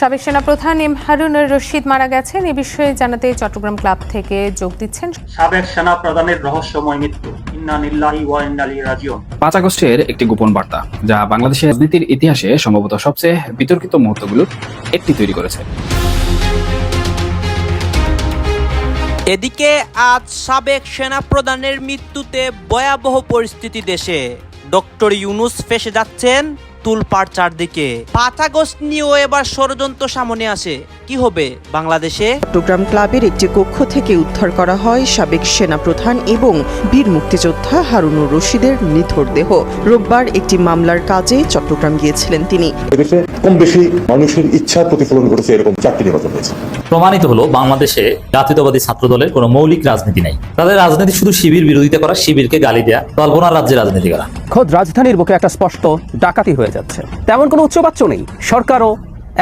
সাবেক সেনাপ্রধান এম হারুনুর রশিদ মারা গেছেন। এ বিষয়ে জানাতে চট্টগ্রাম ক্লাব থেকে যোগ দিচ্ছেন। সাবেক সেনা প্রধানের রহস্যময় মৃত্যু। ইন্না নিল্লাহি ওয়া ইন্না ইলাইহি রাজিউন। পাঁচ আগস্টের একটি গোপন বার্তা যা বাংলাদেশের রাজনীতির ইতিহাসে সম্ভবত সবচেয়ে বিতর্কিত মুহূর্তগুলোর একটি তৈরি করেছে। এদিকে আজ সাবেক সেনাপ্রধানের মৃত্যুতে ভয়াবহ পরিস্থিতি দেশে। ডক্টর ইউনুস ফেসে যাচ্ছেন। তুলপাড় চারদিকে। পাঁচ আগস্ট নিয়েও এবার ষড়যন্ত্র সামনে আসে। কি হবে বাংলাদেশে? চট্টগ্রাম ক্লাবের একটি কক্ষ থেকে উদ্ধার করা হয় সাবেক সেনাপ্রধান এবং বীর মুক্তিযোদ্ধা হারুনুর রশিদের নিথর দেহ। রোববার একটি মামলার কাজে চট্টগ্রাম গিয়েছিলেন তিনি। এদেশে কম বেশি মানুষের ইচ্ছার প্রতিফলন করেছে এরকম চারটি নির্বাচন হয়েছে। প্রমাণিত হলো বাংলাদেশে জাতীয়তাবাদী ছাত্র দলের কোনো মৌলিক রাজনীতি নাই। তাদের রাজনীতি শুধু শিবির বিরোধিতা করা শিবিরকে গালি দেয়া কল্পনার রাজ্যে রাজনীতি করা খোদ রাজধানীর বুকে একটা স্পষ্ট ডাকাতি হয়ে যাচ্ছে। তেমন কোনো উচ্চবাচ্য নেই। সরকারও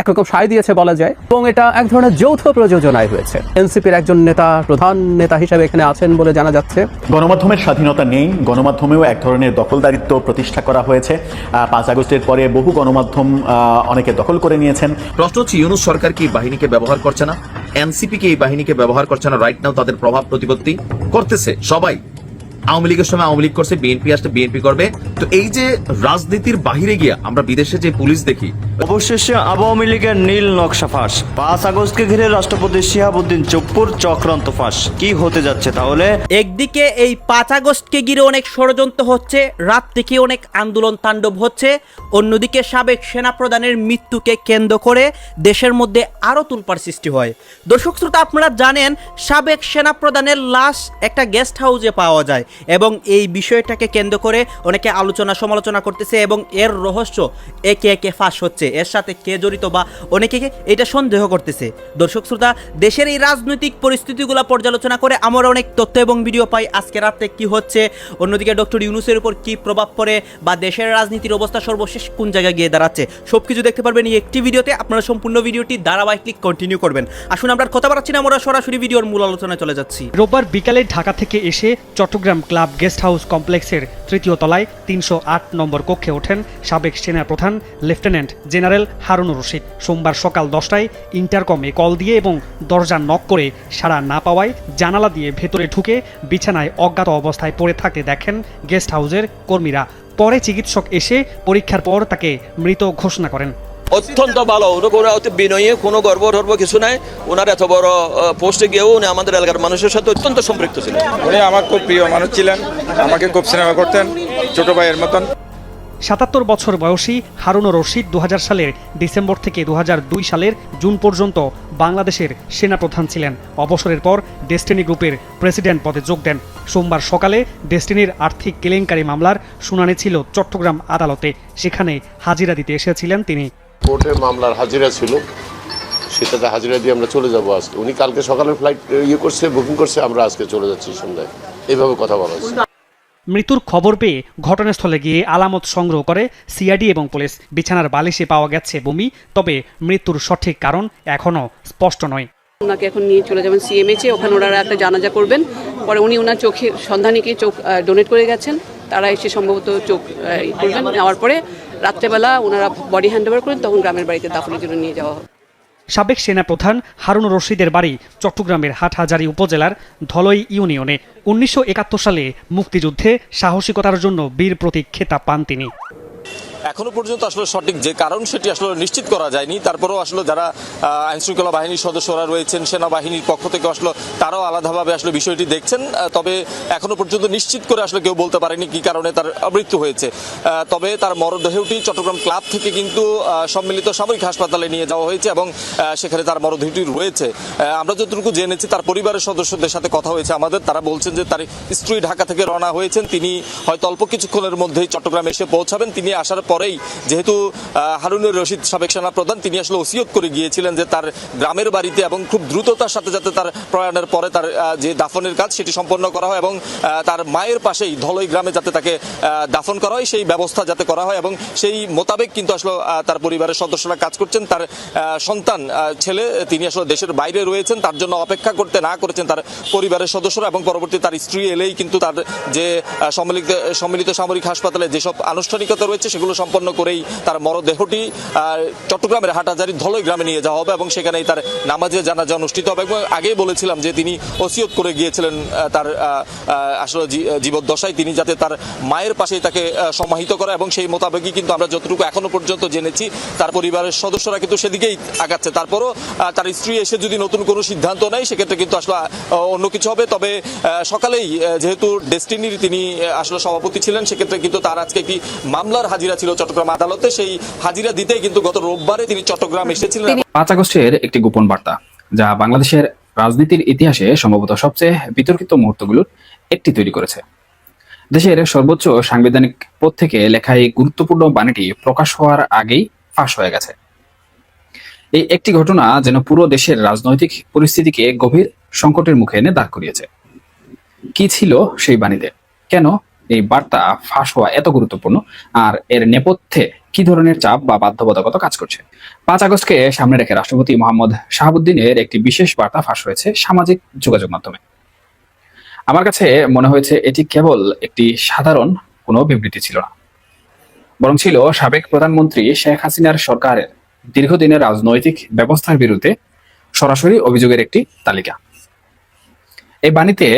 একরকম সায় দিয়েছে বলা যায় এবং এটা এক ধরনের যৌথ প্রযোজনায় হয়েছে। এনসিপির একজন নেতা প্রধান নেতা হিসেবে এখানে আছেন বলে জানা যাচ্ছে। গণমাধ্যমের স্বাধীনতা নেই। গণমাধ্যমেও এক ধরনের দখলদারিত্ব প্রতিষ্ঠা করা হয়েছে। পাঁচ আগস্টের পরে বহু গণমাধ্যম আহ, অনেকে দখল করে নিয়েছেন। প্রশ্ন হচ্ছে ইউনুস সরকার কি এই বাহিনীকে ব্যবহার করছে না? এনসিপি কি এই বাহিনীকে ব্যবহার করছে না? রাইট নাও তাদের প্রভাব প্রতিপত্তি করতেছে সবাই। আওয়ামী লীগের সময় আওয়ামী লীগ করছে বিএনপি আসলে বিএনপি করবে। তো এই যে রাজনীতির বাহিরে গিয়া আমরা বিদেশে যে পুলিশ দেখি অবশেষে আওয়ামী লীগের নীল নকশা ফাঁস। পাঁচ আগস্টকে ঘিরে রাষ্ট্রপতি শিহাবুদ্দিন চুপ্পুর চক্রান্ত ফাঁস। কি হতে যাচ্ছে তাহলে? একদিকে এই পাঁচ আগস্টকে ঘিরে অনেক ষড়যন্ত্র হচ্ছে রাত থেকে অনেক আন্দোলন তাণ্ডব হচ্ছে অন্যদিকে সাবেক সেনাপ্রধানের মৃত্যুকে কেন্দ্র করে দেশের মধ্যে আরও তুলপার সৃষ্টি হয়। দর্শক শ্রোতা আপনারা জানেন সাবেক সেনাপ্রধানের লাশ একটা গেস্ট হাউসে পাওয়া যায়। এবং এই বিষয়টাকে কেন্দ্র করে অনেকে আলোচনা সমালোচনা করতেছে এবং এর রহস্য একে একে ফাঁস হচ্ছে। এর সাথে কে জড়িত বা অনেকে এটা সন্দেহ করতেছে। দর্শক শ্রোতা, দেশের এই রাজনৈতিক পরিস্থিতিগুলো পর্যালোচনা করে আমরা অনেক তথ্য এবং ভিডিও পাই। আজকে রাতে কি হচ্ছে? অন্যদিকে ডক্টর ইউনুসের উপর কি প্রভাব পড়ে বা দেশের রাজনীতির অবস্থা সর্বশেষ কোন জায়গায় গিয়ে দাঁড়াচ্ছে? সব কিছু দেখতে পারবেন এই একটি ভিডিওতে। আপনারা সম্পূর্ণ ভিডিওটি ধারাবাহিক কন্টিনিউ করবেন। আসুন, আমরা কথা বাড়াচ্ছি না, আমরা সরাসরি ভিডিওর মূল আলোচনায় চলে যাচ্ছি। রোববার বিকালে ঢাকা থেকে এসে চট্টগ্রাম ক্লাব গেস্ট হাউস কমপ্লেক্সের তৃতীয় তলায় তিনশো আট নম্বর কক্ষে ওঠেন সাবেক সেনা প্রধান লেফটেন্যান্ট জেনারেল হারুনুর রশিদ। সোমবার সকাল দশটায় ইন্টারকমে কল দিয়ে এবং দরজা নক করে সাড়া না পাওয়ায় জানালা দিয়ে ভেতরে ঢুকে বিছানায় অজ্ঞাত অবস্থায় পড়ে থাকতে দেখেন গেস্ট হাউসের কর্মীরা। পরে চিকিৎসক এসে পরীক্ষার পর তাকে মৃত ঘোষণা করেন। অত্যন্ত ভালো। ওরা অতি বিনয়ী কোনো গর্ব টর্ব কিছু নাই। ওনার এত বড় পোস্টে গিয়েও উনি আমাদের এলাকার মানুষের সাথে অত্যন্ত সম্পৃক্ত ছিলেন। উনি আমার খুব প্রিয় মানুষ ছিলেন আমাকে খুব সিনেমা করতেন ছোট ভাইয়ের মতন। সাতাত্তর বছর বয়সী হারুনুর রশিদ দু হাজার সালের ডিসেম্বর থেকে দু হাজার দুই সালের জুন পর্যন্ত বাংলাদেশের সেনাপ্রধান ছিলেন। অবসরের পর ডেস্টিনি গ্রুপের প্রেসিডেন্ট পদে যোগ দেন। সোমবার সকালে ডেস্টিনির আর্থিক কেলেঙ্কারি মামলার শুনানি ছিল চট্টগ্রাম আদালতে। সেখানে হাজিরা দিতে এসেছিলেন তিনি। কোর্টে মামলার হাজিরা ছিল সেটাতে হাজিরা দিয়ে আমরা চলে যাব আজকে। উনি কালকে সকালে ফ্লাইট ইয়ে করছে বুকিং করছে আমরা আজকে চলে যাচ্ছি সন্ধ্যায়। এইভাবে কথা বলা হচ্ছে মৃত্যুর খবর পেয়ে ঘটনাস্থলে গিয়ে আলামত সংগ্রহ করে সিআইডি এবং পুলিশ। বিছানার বালিশে পাওয়া গেছে বমি তবে মৃত্যুর সঠিক কারণ এখনও স্পষ্ট নয়। ওনাকে এখন নিয়ে চলে যাবেন সিএমএচে ওখানে ওনারা একটা জানাজা করবেন। পরে উনি ওনার চোখে সন্ধানীকে চোখ ডোনেট করে গেছেন। তারা এসে সম্ভবত চোখ করবেন। নেওয়ার পরে রাত্রেবেলা ওনারা বডি হ্যান্ড ওভার করেন, তখন গ্রামের বাড়িতে দাফনের জন্য নিয়ে যাওয়া হবে সাবেক সেনা প্রধান হারুন রশিদের বাড়ি চট্টগ্রামের হাটহাজারী উপজেলার ধলই ইউনিয়নে। উনিশশো একাত্তর সালে মুক্তিযুদ্ধে সাহসিকতার জন্য বীর প্রতীক খেতাব পান তিনি। এখনও পর্যন্ত আসলে সঠিক যে কারণ সেটি আসলে নিশ্চিত করা যায়নি। তারপরেও আসলে যারা আইন শৃঙ্খলা বাহিনীর সদস্যরা রয়েছেন, সেনাবাহিনীর পক্ষ থেকে আসলে তারাও আলাদাভাবে আসলে বিষয়টি দেখছেন। তবে এখনও পর্যন্ত নিশ্চিত করে আসলে কেউ বলতে পারেনি কি কারণে তার মৃত্যু হয়েছে। তবে তার মরদেহটি চট্টগ্রাম ক্লাব থেকে কিন্তু সম্মিলিত সামরিক হাসপাতালে নিয়ে যাওয়া হয়েছে এবং সেখানে তার মরদেহটি রয়েছে। আমরা যতটুকু জেনেছি তার পরিবারের সদস্যদের সাথে কথা হয়েছে আমাদের। তারা বলছেন যে তার স্ত্রী ঢাকা থেকে রওনা হয়েছেন। তিনি হয়তো অল্প কিছুক্ষণের মধ্যেই চট্টগ্রামে এসে পৌঁছাবেন। তিনি আসার পরেই যেহেতু হারুনুর রশিদ সাবেক সেনা প্রধান তিনি আসলে ওসিয়ত করে গিয়েছিলেন যে তার গ্রামের বাড়িতে এবং খুব দ্রুততার সাথে যাতে তার প্রয়াণের পরে তার যে দাফনের কাজ সেটি সম্পন্ন করা হয় এবং তার মায়ের পাশেই ধলই গ্রামে যাতে তাকে দাফন করা হয়, সেই ব্যবস্থা যাতে করা হয় এবং সেই মোতাবেক কিন্তু আসলে তার পরিবারের সদস্যরা কাজ করছেন। তার সন্তান ছেলে, তিনি আসলে দেশের বাইরে রয়েছেন, তার জন্য অপেক্ষা করতে না করেছেন তার পরিবারের সদস্যরা এবং পরবর্তী তার স্ত্রী এলেই কিন্তু তার যে সম্মিলিত সম্মিলিত সামরিক হাসপাতালে যেসব আনুষ্ঠানিকতা রয়েছে সেগুলো সম্পন্ন করেই তার মরদেহটি চট্টগ্রামের হাটাজারির ধলই গ্রামে নিয়ে যাওয়া হবে এবং সেখানেই তার নামাজে জানাজা অনুষ্ঠিত হবে। এবং আগেই বলেছিলাম যে তিনি ওসিয়ত করে গিয়েছিলেন তার আসলে জীবদ্দশায়। তিনি যাতে তার মায়ের পাশেই তাকে সমাহিত করে এবং সেই মোতাবেকই কিন্তু আমরা যতটুকু এখনও পর্যন্ত জেনেছি, তার পরিবারের সদস্যরা কিন্তু সেদিকেই আগাচ্ছে। তারপরও তার স্ত্রী এসে যদি নতুন কোনো সিদ্ধান্ত নেয়, সেক্ষেত্রে কিন্তু আসলে অন্য কিছু হবে। তবে সকালেই যেহেতু ডেস্টিনির তিনি আসলে সভাপতি ছিলেন, সেক্ষেত্রে কিন্তু তার আজকে একটি মামলার হাজিরা ছিল চট্টগ্রাম আদালতে, সেই হাজিরা দিতেই কিন্তু গত রোববারে তিনি চট্টগ্রাম এসেছিলেন। পাঁচ আগস্টের একটি গোপন বার্তা, যা বাংলাদেশের রাজনীতির ইতিহাসে সম্ভবত সবচেয়ে বিতর্কিত মুহূর্তগুলোর একটি তৈরি করেছে। দেশের সর্বোচ্চ সাংবিধানিক পদ থেকে লেখা এই গুরুত্বপূর্ণ বাণীটি প্রকাশ হওয়ার আগেই ফাঁস হয়ে গেছে। এই একটি ঘটনা যেন পুরো দেশের রাজনৈতিক পরিস্থিতিকে গভীর সংকটের মুখে এনে দাঁড় করিয়েছে। কি ছিল সেই বাণীতে? কেন এই বার্তা ফাঁস হওয়া এত গুরুত্বপূর্ণ। আর এর নেপথ্যে কি ধরনের চাপ বা বাধ্যবাধকতা কাজ করছে? পাঁচ আগস্টকে সামনে রেখে রাষ্ট্রপতি মোহাম্মদ শাহাবুদ্দিনের একটি বিশেষ বার্তা ফাঁস হয়েছে সামাজিক যোগাযোগ মাধ্যমে। আমার কাছে মনে হয়েছে এটি কেবল একটি সাধারণ কোনো বিবৃতি ছিল না। বরং ছিল সাবেক প্রধানমন্ত্রী শেখ হাসিনার সরকারের দীর্ঘদিনের রাজনৈতিক ব্যবস্থার বিরুদ্ধে সরাসরি অভিযোগের একটি তালিকা। এই বাণীতে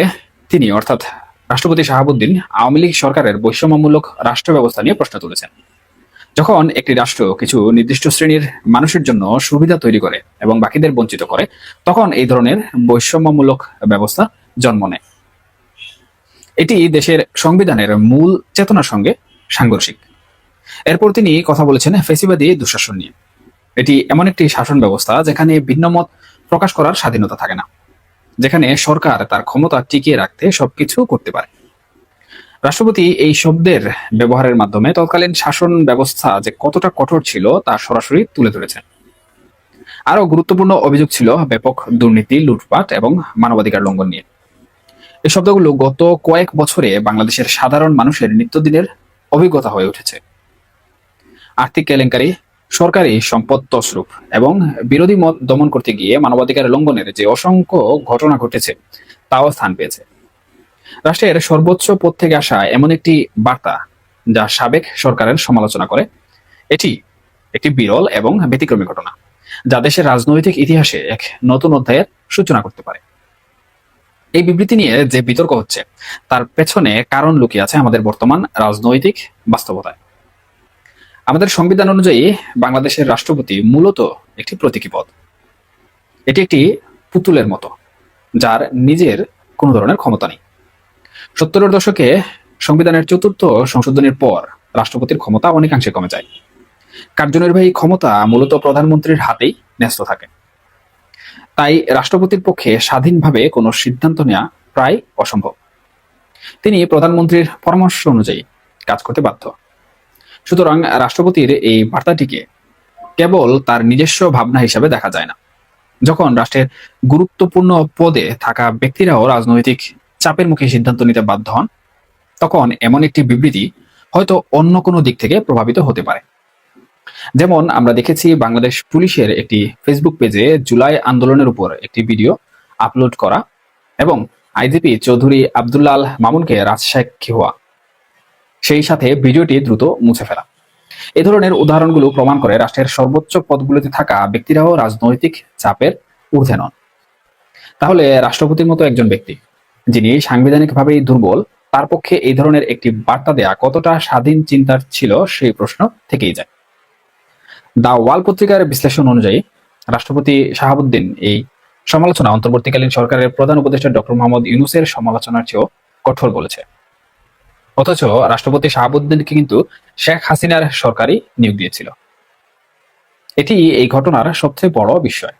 তিনি অর্থাৎ রাষ্ট্রপতি শাহাবুদ্দিন আওয়ামী লীগ সরকারের বৈষম্যমূলক রাষ্ট্র ব্যবস্থা নিয়ে প্রশ্ন তুলেছেন। যখন একটি রাষ্ট্র কিছু নির্দিষ্ট শ্রেণির মানুষের জন্য সুবিধা তৈরি করে এবং বাকিদের বঞ্চিত করে, তখন এই ধরনের বৈষম্যমূলক ব্যবস্থা জন্ম নেয়। এটি দেশের সংবিধানের মূল চেতনার সঙ্গে সাংঘর্ষিক। এরপর তিনি কথা বলেছেন ফেসিবাদী দুঃশাসন নিয়ে। এটি এমন একটি শাসন ব্যবস্থা যেখানে ভিন্নমত প্রকাশ করার স্বাধীনতা থাকে না। যেখানে সরকার তার ক্ষমতা টিকিয়ে রাখতে সবকিছু করতে পারে। রাষ্ট্রপতি এই শব্দের ব্যবহারের মাধ্যমে তৎকালীন শাসন ব্যবস্থা যে কতটা কঠোর ছিল তা সরাসরি তুলে ধরেছেন। আরও গুরুত্বপূর্ণ অভিযোগ ছিল ব্যাপক দুর্নীতি, লুটপাট এবং মানবাধিকার লঙ্ঘন নিয়ে। এই শব্দগুলো গত কয়েক বছরে বাংলাদেশের সাধারণ মানুষের নিত্যদিনের অভিজ্ঞতা হয়ে উঠেছে। আর্থিক কেলেঙ্কারি সরকারি সম্পদ তসরূপ এবং বিরোধী মত দমন করতে গিয়ে মানবাধিকার লঙ্ঘনের যে অসংখ্য ঘটনা ঘটেছে, তাও স্থান পেয়েছে। রাষ্ট্রের সর্বোচ্চ পদ থেকে আসা এমন একটি বার্তা যা সাবেক সরকারের সমালোচনা করে, এটি একটি বিরল এবং ব্যতিক্রমী ঘটনা, যা দেশের রাজনৈতিক ইতিহাসে এক নতুন অধ্যায়ের সূচনা করতে পারে। এই বিবৃতি নিয়ে যে বিতর্ক হচ্ছে, তার পেছনে কারণ লুকিয়ে আছে আমাদের বর্তমান রাজনৈতিক বাস্তবতায়। আমাদের সংবিধান অনুযায়ী বাংলাদেশের রাষ্ট্রপতি মূলত একটি প্রতীকী পদ। এটি একটি পুতুলের মতো, যার নিজের কোনো ধরনের ক্ষমতা নেই। সত্তরের দশকে সংবিধানের চতুর্থ সংশোধনের পর রাষ্ট্রপতির ক্ষমতা অনেকাংশে কমে যায়। কার্যনির্বাহী ক্ষমতা মূলত প্রধানমন্ত্রীর হাতেই ন্যস্ত থাকে। তাই রাষ্ট্রপতির পক্ষে স্বাধীনভাবে কোনো সিদ্ধান্ত নেওয়া প্রায় অসম্ভব। তিনি প্রধানমন্ত্রীর পরামর্শ অনুযায়ী কাজ করতে বাধ্য। সুতরাং রাষ্ট্রপতির এই বার্তাটিকে কেবল তার নিজস্ব ভাবনা হিসাবে দেখা যায় না। যখন রাষ্ট্রের গুরুত্বপূর্ণ পদে থাকা ব্যক্তিরাও রাজনৈতিক চাপের মুখে সিদ্ধান্ত নিতে বাধ্য হন, তখন এমন একটি বিবৃতি হয়তো অন্য কোনো দিক থেকে প্রভাবিত হতে পারে। যেমন আমরা দেখেছি বাংলাদেশ পুলিশের একটি ফেসবুক পেজে জুলাই আন্দোলনের উপর একটি ভিডিও আপলোড করা এবং আইজিপি চৌধুরী আবদুল্লাহ আল মামুনকে রাজশাহী হওয়া সেই সাথে ভিডিওটি দ্রুত মুছে ফেলা। এ ধরনের উদাহরণগুলো প্রমাণ করে রাষ্ট্রের সর্বোচ্চ পদগুলোতে থাকা ব্যক্তিরাও রাজনৈতিক চাপের ঊর্ধ্বে নন। তাহলে রাষ্ট্রপতির মতো একজন ব্যক্তি, যিনি সাংবিধানিকভাবেই দুর্বল, তার পক্ষে এই ধরনের একটি বার্তা দেয়া কতটা স্বাধীন চিন্তার ছিল সেই প্রশ্ন থেকেই যায়। দা ওয়াল পত্রিকার বিশ্লেষণ অনুযায়ী, রাষ্ট্রপতি শাহাবুদ্দিন এই সমালোচনা অন্তর্বর্তীকালীন সরকারের প্রধান উপদেষ্টা ডক্টর মোহাম্মদ ইউনুসের সমালোচনার চেয়েও কঠোর বলেছে। অথচ রাষ্ট্রপতি শাহাবুদ্দিনকে কিন্তু শেখ হাসিনার সরকারই নিয়োগ দিয়েছিল। এটি এই ঘটনার সবচেয়ে বড় বিষয়।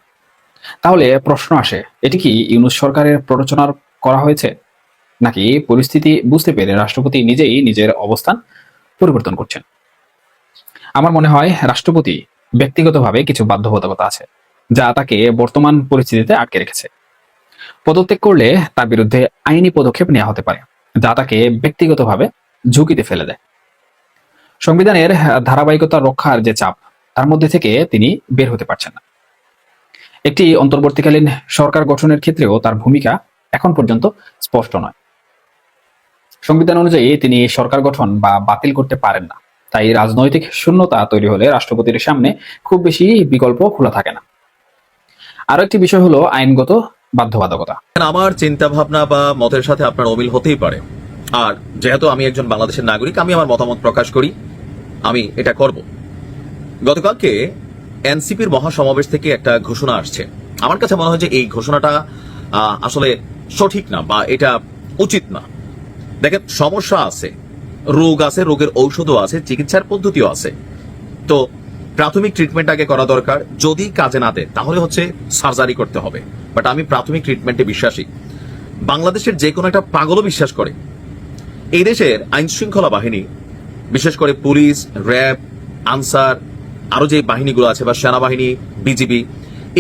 তাহলে প্রশ্ন আসে, এটি কি ইউনুস সরকারের প্ররোচনার করা হয়েছে? নাকি পরিস্থিতি বুঝতে পেরে রাষ্ট্রপতি নিজেই নিজের অবস্থান পরিবর্তন করছেন? আমার মনে হয় রাষ্ট্রপতি ব্যক্তিগতভাবে কিছু বাধ্যবাধকতা আছে, যা তাকে বর্তমান পরিস্থিতিতে আটকে রেখেছে। পদত্যাগ করলে তার বিরুদ্ধে আইনি পদক্ষেপ নেওয়া হতে পারে। তাকে ব্যক্তিগতভাবে ঝুঁকিতে ফেলে দেয়। সংবিধানের ধারাবাহিকতা রক্ষার যে চাপ, তার মধ্যে থেকে তিনি বের হতে পারছেন না। একটি অন্তর্বর্তীকালীন সরকার গঠনের ক্ষেত্রেও তার ভূমিকা এখন পর্যন্ত স্পষ্ট নয়। সংবিধান অনুযায়ী তিনি সরকার গঠন বা বাতিল করতে পারেন না। তাই রাজনৈতিক শূন্যতা তৈরি হলে রাষ্ট্রপতির সামনে খুব বেশি বিকল্প খোলা থাকে না। আরও একটি বিষয় হলো আইনগত বাধ্যবাধকতা। আমার চিন্তা ভাবনা বা মতের সাথে আপনার অমিল হতেই পারে। আর যেহেতু আমি একজন বাংলাদেশের নাগরিক, আমি আমার মতামত প্রকাশ করি, আমি এটা করব। গতকালকে এনসিপির মহাসমাবেশ থেকে একটা ঘোষণা আসছে। আমার কাছে মনে হয় যে এই ঘোষণাটা আসলে সঠিক না বা এটা উচিত না। দেখেন, সমস্যা আছে, রোগ আছে, রোগের ঔষধও আছে, চিকিৎসার পদ্ধতিও আছে। তো প্রাথমিক ট্রিটমেন্ট আগে করা দরকার, যদি কাজে না দেয় তাহলে হচ্ছে সার্জারি করতে হবে। বাট আমি প্রাথমিক ট্রিটমেন্টে বিশ্বাসী। বাংলাদেশের যে কোনো একটা পাগলও বিশ্বাস করে। এই দেশের আইন শৃঙ্খলা বাহিনী, বিশেষ করে পুলিশ, র্যাব, আনসার, আরও যে বাহিনীগুলো আছে বা সেনাবাহিনী, বিজিবি,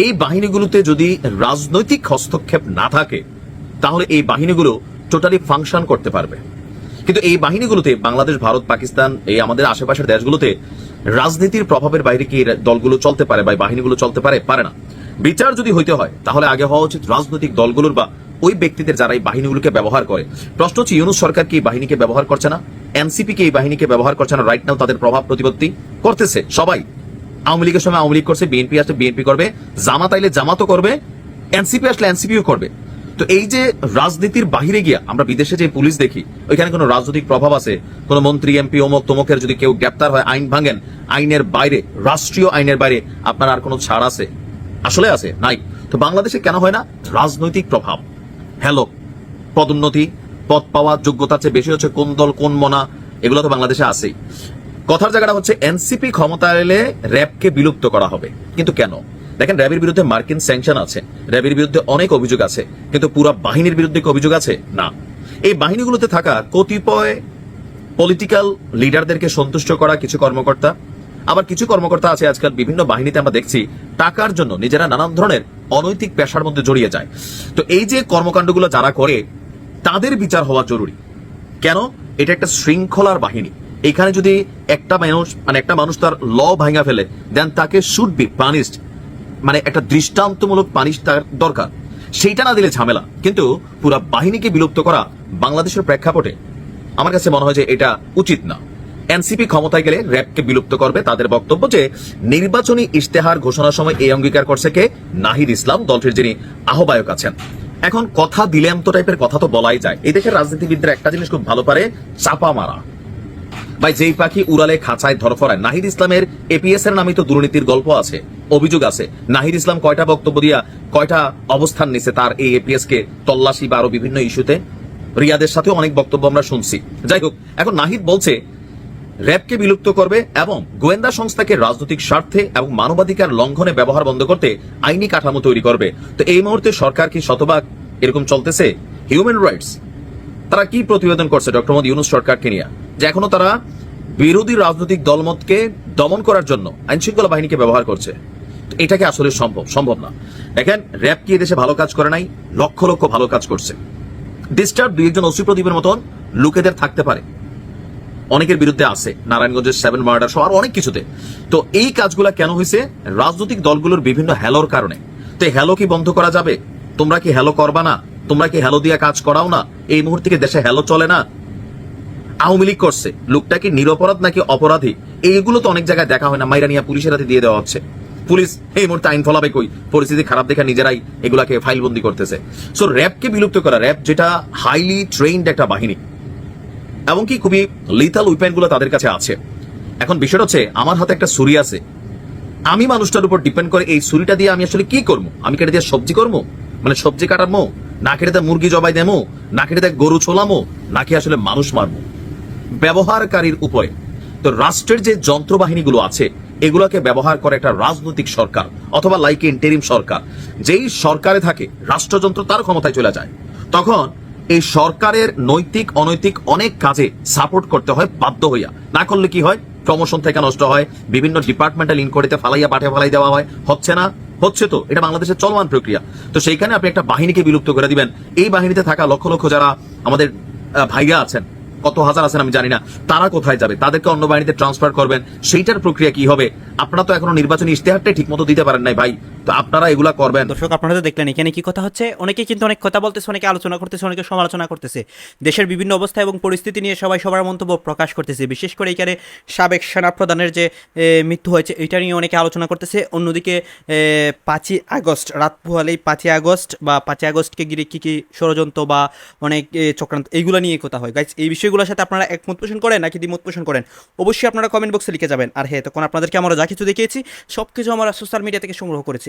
এই বাহিনীগুলোতে যদি রাজনৈতিক হস্তক্ষেপ না থাকে, তাহলে এই বাহিনীগুলো টোটালি ফাংশন করতে পারবে। কিন্তু এই বাহিনীগুলোতে বাংলাদেশ, ভারত, পাকিস্তান, এই আমাদের আশেপাশের দেশগুলোতে রাজনীতির প্রভাবের বাইরে কি দলগুলো চলতে পারে বা বাহিনীগুলো চলতে পারে? পারে না। বিচার যদি হইতে হয়, তাহলে আগে হওয়া উচিত রাজনৈতিক দলগুলোর বা ওই ব্যক্তিদের যারা এই বাহিনীগুলোকে ব্যবহার করে। প্রশ্ন হচ্ছে, ইউনুস সরকার কি এই বাহিনীকে ব্যবহার করছে না? এনসিপি কি এই বাহিনীকে ব্যবহার করছে না? রাইট নাও তাদের প্রভাব প্রতিপত্তি করতেছে সবাই। আওয়ামী লীগের সময় আওয়ামী লীগ করছে, বিএনপি আসলে বিএনপি করবে, জামাত আইলে জামাতও করবে, এনসিপি আসলে এনসিপিও করবে। তো এই যে রাজনীতির বাহিরে গিয়া আমরা বিদেশে যে পুলিশ দেখি, ওইখানে কোনো রাজনৈতিক প্রভাব আছে? কোনো মন্ত্রী, এমপি, অমুক, তমকের যদি কেউ গ্রেপ্তার হয়, আইন ভাঙেন, আইনের বাইরে, রাষ্ট্রীয় আইনের বাইরে আপনার আর কোনো ছাড় আছে? আসলে আছে, নাই। তো বাংলাদেশে কেন হয় না? রাজনৈতিক প্রভাব। হ্যালো, পদোন্নতি, পদ পাওয়া যোগ্যতার চেয়ে বেশি হচ্ছে কোন দল, কোন মনা, এগুলো তো বাংলাদেশে আছেই। কথার জায়গাটা হচ্ছে, এনসিপি ক্ষমতা এলে র্যাবকে বিলুপ্ত করা হবে। কিন্তু কেন? দেখেন, র্যাবের বিরুদ্ধে মার্কিন স্যাংশন আছে, র্যাবের বিরুদ্ধে অনেক অভিযোগ আছে, কিন্তু পুরো বাহিনীর বিরুদ্ধে কি অভিযোগ আছে? না। এই বাহিনীগুলোতে থাকা কতিপয় পলিটিক্যাল লিডারদেরকে সন্তুষ্ট করা কিছু কর্মকর্তা, আবার কিছু কর্মকর্তা আছে আজকাল বিভিন্ন বাহিনীতে আমরা দেখছি, টাকার জন্য নিজেরা নানান ধরনের অনৈতিক পেশার মধ্যে জড়িয়ে যায়। তো এই যে কর্মকাণ্ডগুলো যারা করে, তাদের বিচার হওয়া জরুরি। কেন? এটা একটা শৃঙ্খলার বাহিনী। এখানে যদি একটা মানুষ মানে একটা মানুষ তার ল ভাঙা ফেলে দেন তাকে শুড বি পানিশড মানে একটা দৃষ্টান্তমূলক পানিশ তার দরকার। সেইটা না দিলে ঝামেলা। কিন্তু পুরা বাহিনীকে বিলুপ্ত করা বাংলাদেশের প্রেক্ষাপটে আমার কাছে মনে হয় যে এটা উচিত না। এনসিপি ক্ষমতায় গেলে র্যাবকে বিলুপ্ত করবে তাদের বক্তব্য যে নির্বাচনী ইশতেহার ঘোষণার সময় এই অঙ্গীকার করছে কে? নাহিদ ইসলাম, দলটির যিনি আহ্বায়ক আছেন। এখন কথা দিলেম তো টাইপের কথা তো বলাই যায়। এই দেশের রাজনীতিবিদরা একটা জিনিস খুব ভালো পারে, চাপা মারা। ভাই, যেই পাখি উড়ালে খাঁচায় ধরফরায় নাহিদ ইসলামের এপিএস এর নামে তো দুর্নীতির গল্প আছে, অভিযোগ আছে। নাহিদ ইসলাম কয়টা বক্তব্য দিয়া কয়টা অবস্থান নিছে তার এই এপিএস কে তল্লাশি বা আরও বিভিন্ন ইস্যুতে? রিয়াদের সাথেও অনেক বক্তব্য আমরা শুনছি। যাই হোক, এখন নাহিদ বলছে, র্যাবকে বিলুপ্ত করবে এবং গোয়েন্দা সংস্থাকে রাজনৈতিক স্বার্থে এবং মানবাধিকার লঙ্ঘনে ব্যবহার বন্ধ করতে আইনি কাঠামো তৈরি করবে। তো এই মুহূর্তে সরকার কি শতভাগ এরকম চলতেছে? হিউম্যান রাইটস তারা কি প্রতিবেদন করছে? ডক্টর মোদী ইউনুস সরকারকে নিয়ে। যে এখনও তারা বিরোধী রাজনৈতিক দলমতকে দমন করার জন্য আইন শৃঙ্খলা বাহিনীকে ব্যবহার করছে। এটাকে আসলে সম্ভব সম্ভব না। দেখেন, র্যাব কি এদেশে ভালো কাজ করে নাই? লক্ষ লক্ষ ভালো কাজ করছে। ডিস্টার্ব দুই একজন অসি প্রদীপের মতন লোকেদের থাকতে পারে। অনেকের বিরুদ্ধে আছে। নারায়ণগঞ্জের সেভেন মার্ডার সহ আরও অনেক কিছুতে। তো এই কাজগুলা কেন হয়েছে? রাজনৈতিক দলগুলোর বিভিন্ন হ্যালোর কারণে। তো হ্যালো কি বন্ধ করা যাবে? তোমরা কি হ্যালো করবা না? তোমরা কি হ্যালো দিয়া কাজ করাও না? এই মুহূর্তে কি দেশে হ্যালো চলে না? আওয়ামী লীগ করছে। লোকটা কি নিরপরাধ নাকি অপরাধী? এইগুলো তো অনেক জায়গায় দেখা হয় না। মাইরা নিয়ে পুলিশের হাতে দিয়ে দেওয়া হচ্ছে। পুলিশ, এই মুহূর্তে আইন ফলাবে কই? পরিস্থিতি খারাপ দেখে নিজেরাই এগুলাকে ফাইলবন্দি করতেছে। সো র্যাবকে বিলুপ্ত করা র্যাব যেটা হাইলি ট্রেইনড একটা বাহিনী। এমনকি খুবই লিথাল উইপেনগুলো তাদের কাছে আছে। এখন বিষয়টা হচ্ছে, আমার হাতে একটা ছুরি আছে। আমি মানুষটার উপর ডিপেন্ড করে এই ছুরিটা দিয়ে আমি আসলে কি করব? আমি কেটে দিয়ে সবজি করব? মানে সবজি কাটামো না দিয়ে মুরগি জবাই দেমো, না দিয়ে গরু ছোলামো নাকি আসলে মানুষ মারবো ব্যবহারকারীর উপরে। তো রাষ্ট্রের যে যন্ত্রবাহিনীগুলো আছে, এগুলোকে ব্যবহার করে একটা রাজনৈতিক সরকার অথবা লাইক ইন্টেরিম সরকার। যেই সরকারে থাকে, রাষ্ট্রযন্ত্র তার ক্ষমতায় চলে যায়। তখন এই সরকারের নৈতিক, অনৈতিক অনেক কাজে সাপোর্ট করতে হয় বাধ্য হইয়া। না করলে কি হয়? প্রমোশন থেকে নষ্ট হয়, বিভিন্ন ডিপার্টমেন্টাল ইনকোয়ারিতে ফালাইয়া পাঠে ফালাই দেওয়া হয়। হচ্ছে না। হচ্ছে তো, এটা বাংলাদেশের চলমান প্রক্রিয়া। তো সেইখানে আপনি একটা বাহিনীকে বিলুপ্ত করে দিবেন। এই বাহিনীতে থাকা লক্ষ লক্ষ যারা আমাদের ভাইয়া আছেন, কত হাজার আছেন আমি জানি না, তারা কোথায় যাবে? তাদেরকে অন্য বাহিনীতে ট্রান্সফার করবেন। সেইটার প্রক্রিয়া কি হবে? আপনারা তো এখনও নির্বাচনী ইশতেহারটাই ঠিক মতো দিতে পারেন নাই ভাই। তো আপনারা এগুলা করবেন। দর্শক, আপনারা তো দেখলেন, এখানে কি কথা হচ্ছে? অনেকে কিন্তু অনেক কথা বলতেছে, অনেকে আলোচনা করতেছে, অনেকে সমালোচনা করতেছে। দেশের বিভিন্ন অবস্থা এবং পরিস্থিতি নিয়ে সবাই সবার মন্তব্য প্রকাশ করতেছে। বিশেষ করে এখানে সাবেক সেনাপ্রধানের যে মৃত্যু হয়েছে, এটা নিয়ে অনেকে আলোচনা করতেছে। অন্যদিকে পাঁচই আগস্ট, রাত পোহালেই পাঁচই আগস্ট বা পাঁচই আগস্টকে ঘিরে কী কী ষড়যন্ত্র বা অনেক চক্রান্ত, এইগুলো নিয়ে কথা হয়। গাইজ এই বিষয়গুলোর সাথে আপনারা একমত পোষণ করেন নাকি দ্বিমত পোষণ করেন? অবশ্যই আপনারা কমেন্ট বক্সে লিখে যাবেন। আর হ্যাঁ তখন আপনাদেরকে আমরা যা কিছু দেখিয়েছি সব কিছু আমরা সোশ্যাল মিডিয়া থেকে সংগ্রহ করেছি।